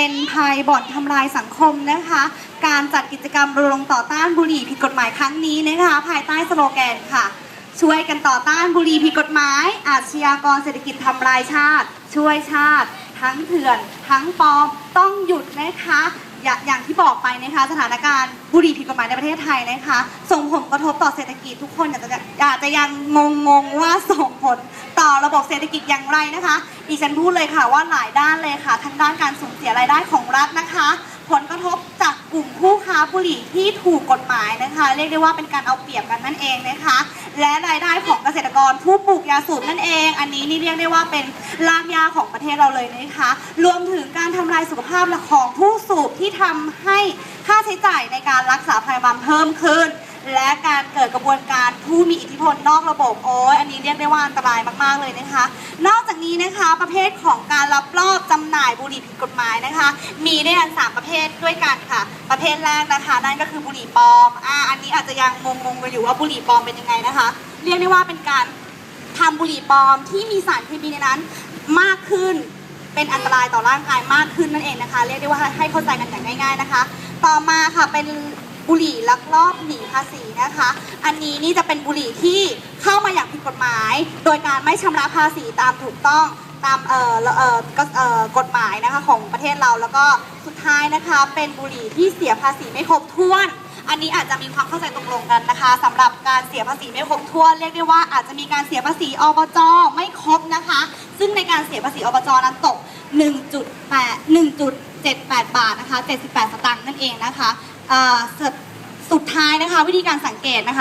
เป็นภัยบ่อนทำลายสังคมนะคะ การจัดกิจกรรมรณรงค์ต่อต้านบุหรี่ผิดกฎหมายครั้งนี้นะคะ ภายใต้สโลแกนค่ะ ช่วยกันต่อต้านบุหรี่ผิดกฎหมาย อาชญากรเศรษฐกิจทำลายชาติ ช่วยชาติ ทั้งเถื่อน ทั้งปลอมต้องหยุดนะคะอย่าอย่างที่บอกไปนะคะสถานการณ์บุหรี่ผิดกฎหมายในประเทศไทยนะคะ ส่งผลกระทบต่อเศรษฐกิจทุกคนอาจจะอาจจะยังงงๆว่าส่ง ล ต่อระบบเศรษฐกิจอย่างไรนะคะดิฉันพูดเลยค่ะว่าหลายด้านเลยค่ะ ทั้งด้านการสูญเสียรายได้ของรัฐนะคะ ผลกระทบจากกลุ่มผู้ค้าบุหรี่ที่ถูกกฎหมายนะคะ เรียกได้ว่าเป็นการเอาเปรียบกันนั่นเองนะคะ และรายได้ของเกษตรกรผู้ปลูกยาสูบนั่นเอง อันนี้นี่เรียกได้ว่าเป็นรากหญ้าของประเทศเราเลยนะคะ รวมถึงการทำลายสุขภาพของผู้สูบที่ทำให้ค่าใช้จ่ายในการรักษาพยาบาลเพิ่มขึ้น และการเกิดกระบวนการผู้มีอิทธิพลนอกระบบโอ้ยอันนี้เรียกได้ว่าอันตรายมากๆเลยนะคะ นอกจากนี้นะคะประเภทของการรับรอบจำหน่ายบุหรี่ผิดกฎหมายนะคะ มีด้วยกันสามประเภทด้วยกันค่ะ ประเภทแรกนะคะ นั่นก็คือบุหรี่ปลอมอ่าอันนี้อาจจะยังงงๆกันอยู่ว่าบุหรี่ปลอมเป็นยังไงนะคะ เรียกได้ว่าเป็นการทำบุหรี่ปลอมที่มีสารเคมีในนั้นมากขึ้นเป็นอันตรายต่อร่างกายมากขึ้นนั่นเองนะคะ เรียกได้ว่าให้เข้าใจกันอย่างง่าย ๆนะคะ ต่อมาค่ะเป็น บุหรี่ลักลอบหนีภาษีนะคะ อันนี้นี่จะเป็นบุหรี่ที่เข้ามาอย่างผิดกฎหมาย โดยการไม่ชำระภาษีตามถูกต้องตามเอ่อเอ่อก็เอ่อกฎหมายนะคะของประเทศเราแล้วก็สุดท้ายนะคะเป็นบุหรี่ที่เสียภาษีไม่ครบถ้วน อันนี้อาจจะมีความเข้าใจตกลงกันนะคะสำหรับการเสียภาษีไม่ครบถ้วนเรียกได้ว่าอาจจะมีการเสียภาษีอบจไม่ครบนะคะ ซึ่งในการเสียภาษีอบจนั้นตก 1.8 1.78 บาทนะคะ 78 สตางค์นั่นเองนะคะ สุดท้ายนะคะวิธีการสังเกตนะคะ